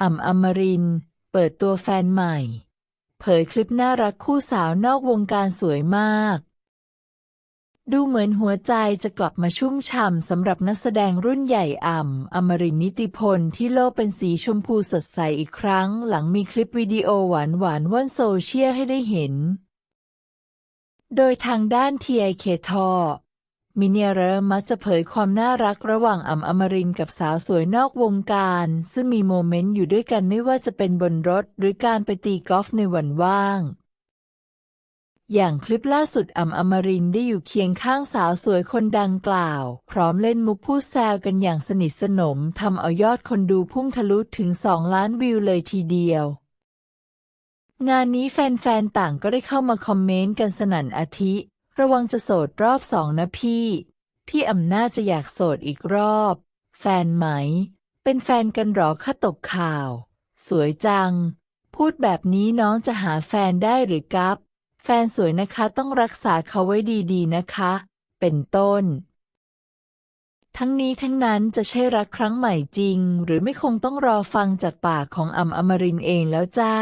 อ่ำอมริน เปิดตัวแฟนใหม่ เผยคลิปน่ารักคู่สาวนอกวงการสวยมาก ดูเหมือนหัวใจจะกลับมาชุ่มฉ่ำสำหรับนักแสดงรุ่นใหญ่อ่ำอมรินนิติพลที่โลกเป็นสีชมพูสดใสอีกครั้ง หลังมีคลิปวิดีโอหวานหวานว่อนโซเชียลให้ได้เห็น โดยทางด้าน TIK ทอ มิเนียเรมักจะเผยความน่ารักระหว่างอ่ำอมรินกับสาวสวยนอกวงการ ซึ่งมีโมเมนต์อยู่ด้วยกันไม่ว่าจะเป็นบนรถหรือการไปตีกอล์ฟในวันว่าง อย่างคลิปล่าสุดอ่ำอมรินได้อยู่เคียงข้างสาวสวยคนดังกล่าว พร้อมเล่นมุกพูดแซวกันอย่างสนิทสนมทำเอายอดคนดูพุ่งทะลุถึง 2 ล้านวิวเลยทีเดียวงานนี้แฟนๆ ต่างก็ได้เข้ามาคอมเมนต์กันสนั่นอาทิ ระวังจะโสดรอบสองนะพี่ที่อำนาจจะอยากโสดอีกรอบ แฟนไหม เป็นแฟนกันหรอข้าตกข่าว สวยจัง พูดแบบนี้น้องจะหาแฟนได้หรือกับ แฟนสวยนะคะต้องรักษาเขาไว้ดีๆนะคะ เป็นต้น ทั้งนี้ทั้งนั้นจะใช่รักครั้งใหม่จริง หรือไม่คงต้องรอฟังจากปากของอ่ำอมรินเองแล้วจ้า